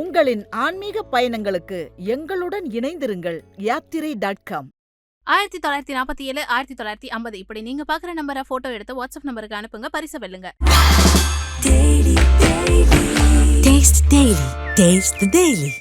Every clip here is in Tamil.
உங்களின் ஆன்மீக பயணங்களுக்கு எங்களுடன் இணைந்திருங்கள் யாத்திரை டாட் காம் ஆயிரத்தி தொள்ளாயிரத்தி நாற்பத்தி ஏழு ஆயிரத்தி தொள்ளாயிரத்தி ஐம்பது இப்படி நீங்க பாக்குற நம்பரை போட்டோ எடுத்து வாட்ஸ்அப் நம்பருக்கு அனுப்புங்க பரிசு வெல்லுங்க Daily, daily. Taste Daily. Taste the Daily.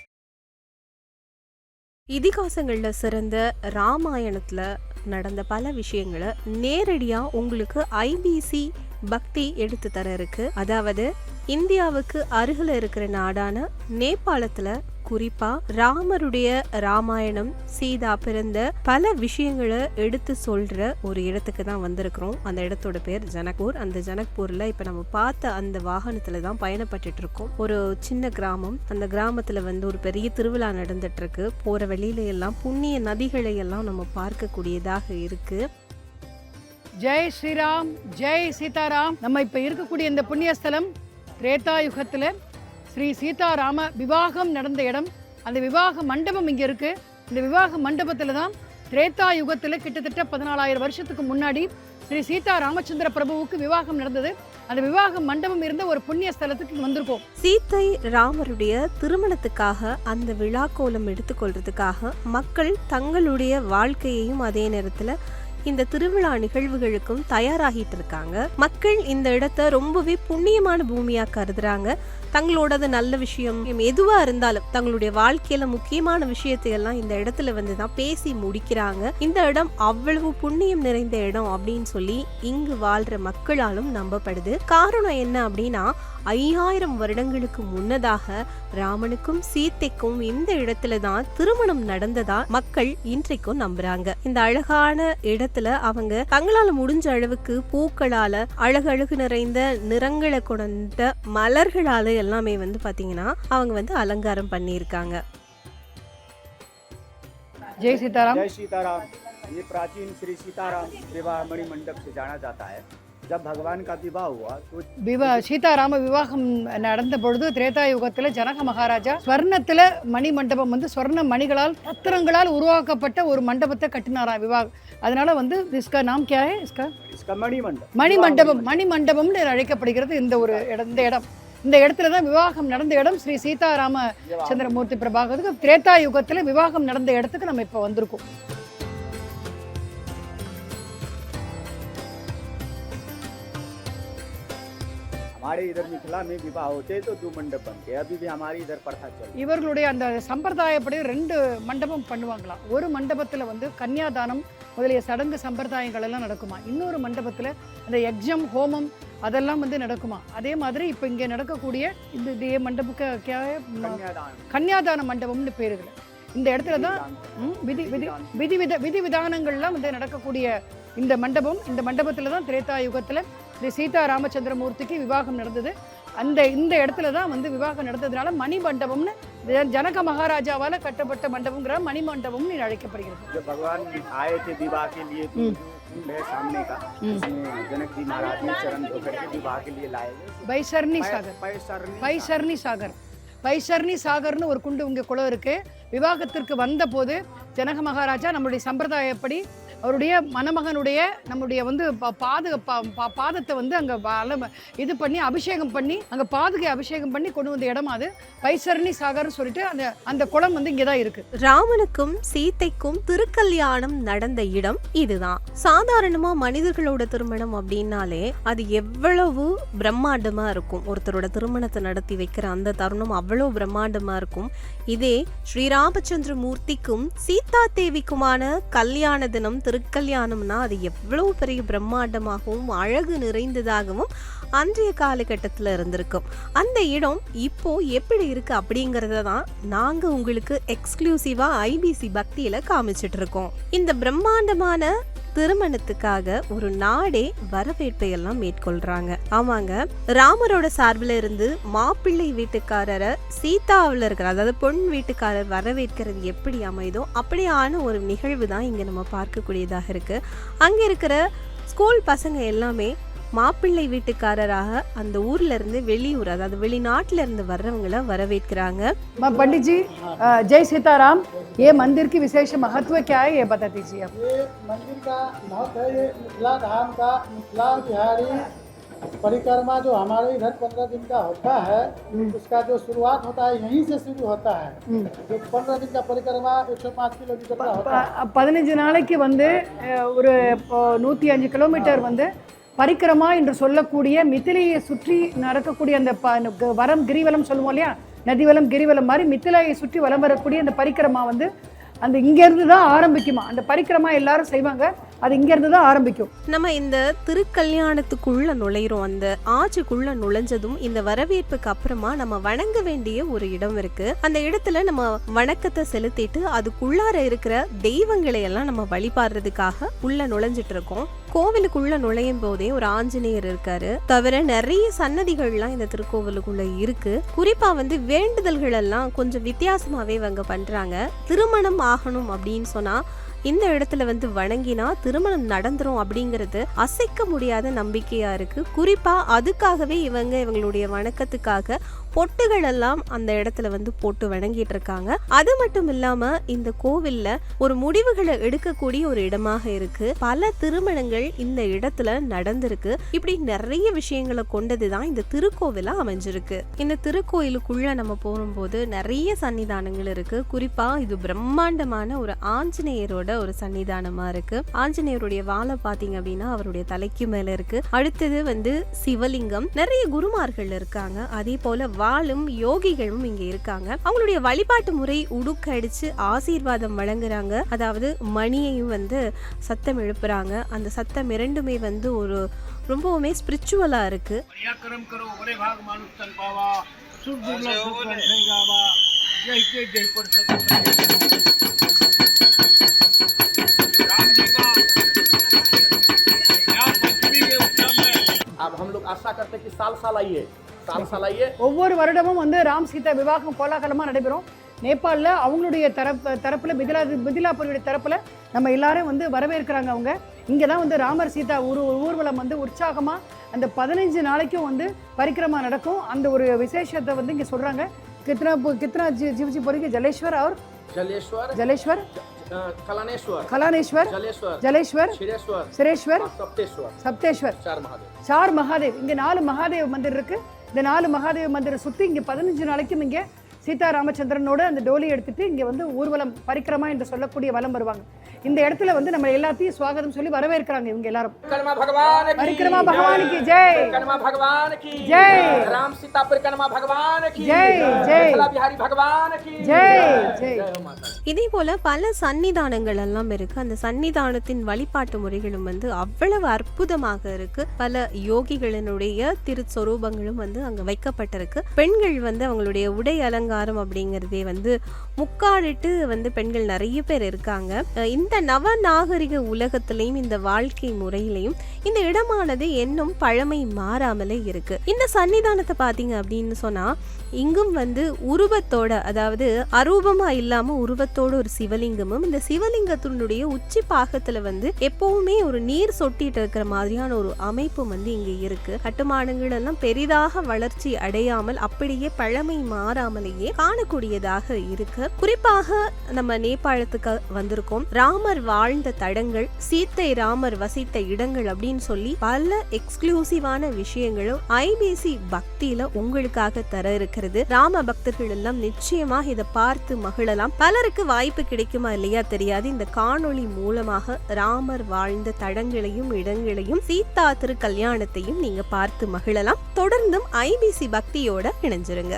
இதிகாசங்கள்ல சிறந்த ராமாயணத்துல நடந்த பல விஷயங்களை நேரடியாக உங்களுக்கு ஐபிசி பக்தி எடுத்து தர இருக்கு. அதாவது இந்தியாவுக்கு அருகில் இருக்கிற நாடான நேபாளத்தில் குறிப்பா ராமருடைய ராமாயணம் சீதா பிறந்த பல விஷயங்களை எடுத்து சொல்ற ஒரு இடத்துக்கு தான் வந்திருக்கிறோம். அந்த இடத்தோட பேர் ஜனக்பூர். அந்த ஜனக்பூர்ல இப்ப நம்ம பார்த்த அந்த வாகனத்துல தான் பயணப்பட்டுட்டு இருக்கோம். ஒரு சின்ன கிராமம். அந்த கிராமத்துல வந்து ஒரு பெரிய திருவிழா நடந்துட்டு இருக்கு போற வழியில எல்லாம் புண்ணிய நதிகளை எல்லாம் நம்ம பார்க்கக்கூடியதாக இருக்கு. ஜெய் ஸ்ரீராம் ஜெய் சீதாராம். நம்ம இப்போ இருக்கக்கூடிய இந்த புண்ணியஸ்தலம் திரேதாயுகத்தில் ஸ்ரீ சீதாராம விவாகம் நடந்த இடம். அந்த விவாக மண்டபம் இங்கே இருக்குது இந்த விவாக மண்டபத்தில் தான் திரேதாயுகத்தில் கிட்டத்தட்ட பதினாலாயிரம் வருஷத்துக்கு முன்னாடி ஸ்ரீ சீதா ராமச்சந்திர பிரபுவுக்கு விவாகம் நடந்தது. அந்த விவாக மண்டபம் இருந்த ஒரு புண்ணிய ஸ்தலத்துக்கு வந்திருக்கோம். சீத்தை ராமருடைய திருமணத்துக்காக அந்த விழா கோலம் எடுத்துக்கொள்றதுக்காக மக்கள் தங்களுடைய வாழ்க்கையையும் அதே நேரத்தில் இந்த திருவிழா நிகழ்வுகளுக்கும் தயாராகிட்டு இருக்காங்க மக்கள் இந்த இடத்த ரொம்பவே புண்ணியமான பூமியா கருதுறாங்க. தங்களோடது நல்ல விஷயம் எதுவா இருந்தாலும் தங்களுடைய வாழ்க்கையில முக்கியமான விஷயத்தை எல்லாம் இந்த இடத்துல வந்து தான் பேசி முடிக்கிறாங்க. இந்த இடம் அவ்வளவு புண்ணியம் நிறைந்த இடம் அப்படின்னு சொல்லி இங்கு வாழ்ற மக்களாலும் நம்பப்படுது. காரணம் என்ன அப்படின்னா ஐயாயிரம் வருடங்களுக்கு முன்னதாக ராமனுக்கும் சீத்தைக்கும் இந்த இடத்துல தான் திருமணம் நடந்ததா மக்கள் இன்றைக்கும் நம்புறாங்க இந்த அழகான இடத்துல அவங்க தங்களால முடிஞ்ச அளவுக்கு பூக்களால அழகழகு நிறைந்த நிறங்களை கொண்ட மலர்களால எல்லாமே வந்து பாத்தீங்கன்னா அவங்க வந்து அலங்காரம் பண்ணியிருக்காங்க ஜெய் சீதாராம் जय सीताराम ये प्राचीन श्री सीताराम विवाह मणि मंडप से जाना जाता है ஜப் பகவான் கா விவா சீதாராம விவாகம் நடந்த பொழுது திரேதா யுகத்தில் ஜனக மகாராஜா ஸ்வர்ணத்தில் மணி மண்டபம் வந்து ஸ்வர்ண மணிகளால் பத்திரங்களால் உருவாக்கப்பட்ட ஒரு மண்டபத்தை கட்டினாராம் விவாக் அதனால வந்து இஸ்கா நாம் கே இஸ்கா இஸ்கா மணி மண்டபம் மணி மண்டபம் மணி மண்டபம்னு அழைக்கப்படுகிறது இந்த ஒரு இடம் இந்த இடம். இந்த இடத்துல தான் விவாகம் நடந்த இடம் ஸ்ரீ சீதாராம சந்திரமூர்த்தி பிரபாகருக்கு திரேதா யுகத்தில் விவாகம் நடந்த இடத்துக்கு நம்ம இப்போ வந்திருக்கோம். हमारे इधर मिथिला में विवाह होते हैं तो दो मंडप बनते हैं अभी भी हमारी इधर प्रथा चल रही है இவர்களுடைய அந்த சம்பிரதாயப்படி ரெண்டு மண்டபம் பண்ணுவாங்களாம் ஒரு மண்டபத்துல வந்து கன்னியாதானம் முதலிய சடங்கு சம்பிரதாயங்கள் எல்லாம் நடக்குமா இன்னொரு மண்டபத்துல அந்த யக்ஞம் ஹோமம் அதெல்லாம் வந்து நடக்குமா அதே மாதிரி இப்போ இங்க நடக்கக்கூடிய இந்த இதே மண்டபுக்கு கே- ம- कन्यादान கன்னியாதான மண்டபம்னு பேர் இதுல இந்த இடத்துல தான் ம், விதி விதி விதி வித விதி விதானங்கள்லாம் வந்து நடக்கக்கூடிய இந்த மண்டபம் இந்த மண்டபத்தில் தான் திரேதா யுகத்தில் இந்த சீதா ராமச்சந்திரமூர்த்திக்கு விவாகம் நடந்தது அந்த இந்த இடத்துல தான் வந்து விவாகம் நடந்ததுனால மணி மண்டபம்னு ஜ- ஜனக மகாராஜாவால் கட்டப்பட்ட மண்டபங்கிற மணி மண்டபம்னு அழைக்கப்படுகிறது जब भगवान आए थे विवाह के लिए तो हम्म। जो कुंड है सामने का हम्म। उसमें जनक जी महाराज ने चरण धोकर के विवाह के लिए लाए गए பைசர்னி पै- சாகர் पैसरनी பைசர்னி சாகர் பைசர்னி சாகர்னு ஒரு குண்டு இங்கே குளம் இருக்கு விவாகத்திற்கு வந்த போது ஜனக மகாராஜா நம்மளுடைய சம்பிரதாயப்படி அவருடைய மணமகனுடைய நம்முடைய வந்து பா- பா- பா- பாதத்தை வந்து அங்கே இது பண்ணி அபிஷேகம் பண்ணி அங்கே பாதுகை அபிஷேகம் பண்ணி கொண்டு வந்த இடம் அது. பைசரணி சாகர்னு சொல்லிட்டு அந்த அந்த குளம் வந்து இங்கே தான் இருக்கு. ராமனுக்கும் சீத்தைக்கும் திருக்கல்யாணம் நடந்த இடம் இதுதான். சாதாரணமா மனிதர்களோட திருமணம் அப்படின்னாலே அது எவ்வளவு பிரம்மாண்டமா இருக்கும். ஒருத்தரோட திருமணத்தை நடத்தி வைக்கிற அந்த தருணம் அவ்வளவு பிரம்மாண்டமா இருக்கும். இதே ஸ்ரீராமச்சந்திர மூர்த்திக்கும் சீதா தேவிக்குமான கல்யாண தினம் திருக்கல்யாணம்னா அது எவ்வளவு பெரிய பிரம்மாண்டமாகவும் அழகு நிறைந்ததாகவும் அன்றைய காலகட்டத்தில் இருந்திருக்கும். அந்த இடம் இப்போ எப்படி இருக்கு அப்படிங்கிறத தான் நாங்கள் உங்களுக்கு எக்ஸ்க்ளூசிவாக ஐபிசி பக்தியில் காமிச்சிட்டு இருக்கோம். இந்த பிரம்மாண்டமான திருமணத்துக்காக ஒரு நாடே வரவேற்பை எல்லாம் மேற்கொள்றாங்க. ஆமாங்க ராமரோட சார்பில் இருந்து மாப்பிள்ளை வீட்டுக்காரரை சீதாவில் இருக்கிற அதாவது பொன் வீட்டுக்காரர் வரவேற்கிறது எப்படி அமைதோ அப்படியான ஒரு நிகழ்வு தான் இங்க நம்ம பார்க்கக்கூடியதாக இருக்கு. அங்க இருக்கிற ஸ்கூல் பசங்க எல்லாமே மாப்பிள்ளை வீட்டுக்காரராக அந்த ஊர்ல இருந்து வெளியூர் அதாவது வெளிநாட்டுல இருந்து வர்றவங்கள வரவேற்கிறாங்க म- पंडित जी अ, जय सीताराम ये मंदिर की विशेष महत्व क्या है ये बता दीजिए आप ये मंदिर का महत्व है ये मिथिला धाम का मिथिला बिहारी परिक्रमा जो हमारे इधर पंद्रह दिन का होता है उसका जो शुरुआत होता है यहीं से शुरू होता है जो पंद्रह दिन का परिक्रमा एक सौ पाँच किलोमीटर का होता है ப- பதினஞ்சு நாளைக்கு வந்து அஹ், ஒரு நூற்றி அஞ்சு கிலோமீட்டர் வந்து பரிக்கிரமா என்று சொல்லக்கூடிய மித்திலையை சுற்றி நடக்கக்கூடிய அந்த ப- வரம் கிரிவலம் சொல்லுவோம் இல்லையா? நதிவலம் கிரிவலம் மாதிரி மித்திலையை சுற்றி வலம் வரக்கூடிய அந்த பரிக்கிரமா வந்து அந்த இங்கேருந்து தான் ஆரம்பிக்குமா? அந்த பரிக்கிரமா எல்லாரும் செய்வாங்க. அது இங்கேருந்து தான் ஆரம்பிக்கும். நம்ம இந்த திருக்கல்யாணத்துக்குள்ள நுழையிறோம். அந்த ஆட்சிக்குள்ள நுழைஞ்சதும் இந்த வரவேற்புக்கு அப்புறமா நம்ம வணங்க வேண்டிய ஒரு இடம் இருக்கு. அந்த இடத்துல நம்ம வணக்கத்தை செலுத்திட்டு அதுக்குள்ளார இருக்கிற தெய்வங்களை எல்லாம் நம்ம வழிபாடுறதுக்காக உள்ள நுழைஞ்சிட்டு இருக்கோம். கோவிலுக்குள்ள நுழையும் போதே ஒரு ஆஞ்சநேயர் இருக்காரு. தவிர நிறைய சன்னதிகள்லாம் இந்த திருக்கோவிலுக்குள்ள இருக்கு. குறிப்பா வந்து வேண்டுதல்கள் எல்லாம் கொஞ்சம் வித்தியாசமாவே இவங்க பண்றாங்க. திருமணம் ஆகணும் அப்படின்னு சொன்னா இந்த இடத்துல வந்து வணங்கினா திருமணம் நடந்துரும் அப்படிங்கிறது அசைக்க முடியாத நம்பிக்கையா இருக்கு. குறிப்பா அதுக்காகவே இவங்க இவங்களுடைய வணக்கத்துக்காக பொட்டுகள் எல்லாம் அந்த இடத்துல வந்து போட்டு வணங்கிட்டு இருக்காங்க அது மட்டும் இல்லாம இந்த கோவில்ல ஒரு முடிவுகளை எடுக்கக்கூடிய ஒரு இடமாக இருக்கு. பல திருமணங்கள் இந்த இடத்துல நடந்திருக்கு. இப்படி நிறைய விஷயங்களை கொண்டதுதான் இந்த திருக்கோவிலா அமைஞ்சிருக்கு. இந்த திருக்கோயிலுக்குள்ள நம்ம போகும்போது நிறைய சன்னிதானங்கள் இருக்கு. குறிப்பா இது பிரம்மாண்டமான ஒரு ஆஞ்சநேயரோட ஒரு சன்னிதானமா இருக்கு. ஆஞ்சநேயருடைய வாழை பாத்தீங்க அப்படின்னா அவருடைய தலைக்கு மேல இருக்கு. அடுத்தது வந்து சிவலிங்கம். நிறைய குருமார்கள் இருக்காங்க. அதே போல ஆளும் யோகிகளும் இங்க இருக்காங்க. அவங்களுடைய வழிபாட்டு முறை உடுக்கடிச்சு ஆசீர்வாதம் வழங்குறாங்க. அதாவது மணியையும் வந்து சத்தம் எழுப்புறாங்க. அந்த சத்தம் இரண்டுமே வந்து ஒரு ரொம்பவுமே ஸ்பிரிச்சுவலா இருக்கு. अब हम लोग आशा करते हैं कि साल साल आइए। ஒவ்வொரு வருடமும் வந்து ராம் சீதா விவாகம் கோலாகலமாக நடைபெறும் நேபாளில் அவங்களுடைய தரப்பு தரப்பில் மிதிலா மிதிலாபுரியுடைய தரப்பில் நம்ம எல்லாரும் வந்து வரவேற்கிறாங்க அவங்க இங்கே தான் வந்து ராமர் சீதா ஊர் ஊர்வலம் வந்து உற்சாகமாக அந்த பதினஞ்சு நாளைக்கும் வந்து பரிக்கிரமா நடக்கும் அந்த ஒரு விசேஷத்தை வந்து இங்கே சொல்கிறாங்க கித்னா கித்னா ஜி ஜிவ்ஜி பொறிக்கு ஜலேஸ்வர் அவர் जलेश्वर ஜலேஸ்வர் अ, कलानेश्वर கலானேஸ்வர் जलेश्वर ஜலேஸ்வர் क्षीरेश्वर சுரேஸ்வர் और सप्तेश्वर சப்தேஸ்வர் चार महादेव சார் மகாதேவ் இங்கே நாலு மகாதேவ் மந்திர் இருக்கு இந்த நாலு மகாதேவ மந்திர சுற்றி இங்கே பதினஞ்சு நாளைக்கும் இங்கே சீதா ராமச்சந்திரனோட அந்த டோலி எடுத்துட்டு இங்கே வந்து ஊர்வலம் பரிக்கிரமா என்று சொல்லக்கூடிய வலம் வருவாங்க. இந்த இடத்துல வந்து நம்ம எல்லாத்தையும் சுவாகதம் சொல்லி வரவேற்கிறாங்க இவங்க எல்லாரும். பரிக்கிரமா பகவானுக்கு ஜெய். ஜெய். ராம் சீதா பரிக்கிரமா பகவானுக்கு ஜெய் ஜெய் ஜெய். ஜெய். இதே போல பல சன்னிதானங்கள் எல்லாம் இருக்கு. அந்த சன்னிதானத்தின் வழிபாட்டு முறைகளும் வந்து அவ்வளவு அற்புதமாக இருக்கு. பல யோகிகளினுடைய திருச்சொரூபங்களும் வந்து அங்க வைக்கப்பட்டிருக்கு. பெண்கள் வந்து அவங்களுடைய உடை அலங்க அலங்காரம் அப்படிங்கிறதே வந்து முக்காடிட்டு வந்து பெண்கள் நிறைய பேர் இருக்காங்க. இந்த இந்த நவநாகரிக உலகத்திலையும் இந்த வாழ்க்கை முறையிலையும் இந்த இடமானது இன்னும் பழமை மாறாமலே இருக்கு. இந்த சன்னிதானத்தை பார்த்தீங்க அப்படின்னு சொன்னா இங்கும் வந்து உருவத்தோட அதாவது அரூபமா இல்லாம உருவத்தோட ஒரு சிவலிங்கமும் இந்த சிவலிங்கத்தினுடைய உச்சி பாகத்துல வந்து எப்பவுமே ஒரு நீர் சொட்டிட்டு இருக்கிற மாதிரியான ஒரு அமைப்பு வந்து இங்க இருக்கு. கட்டுமானங்கள் எல்லாம் பெரிதாக வளர்ச்சி அடையாமல் அப்படியே பழமை மாறாமலே மாறாமலேயே காணக்கூடியதாக இருக்கு குறிப்பாக நம்ம நேபாளத்துக்கு வந்திருக்கோம். ராமர் வாழ்ந்த தடங்கள் சீத்தை ராமர் வசித்த இடங்கள் அப்படின்னு சொல்லி பல எக்ஸ்க்ளூசிவான விஷயங்களும் ஐபிசி பக்தியில உங்களுக்காக தர இருக்கிறது. ராம பக்தர்கள் எல்லாம் நிச்சயமாக இதை பார்த்து மகிழலாம். பலருக்கு வாய்ப்பு கிடைக்குமா இல்லையா தெரியாது. இந்த காணொளி மூலமாக ராமர் வாழ்ந்த தடங்களையும் இடங்களையும் சீதா திருக்கல்யாணத்தையும் நீங்க பார்த்து மகிழலாம். தொடர்ந்தும் ஐபிசி பக்தியோட இணைஞ்சிருங்க.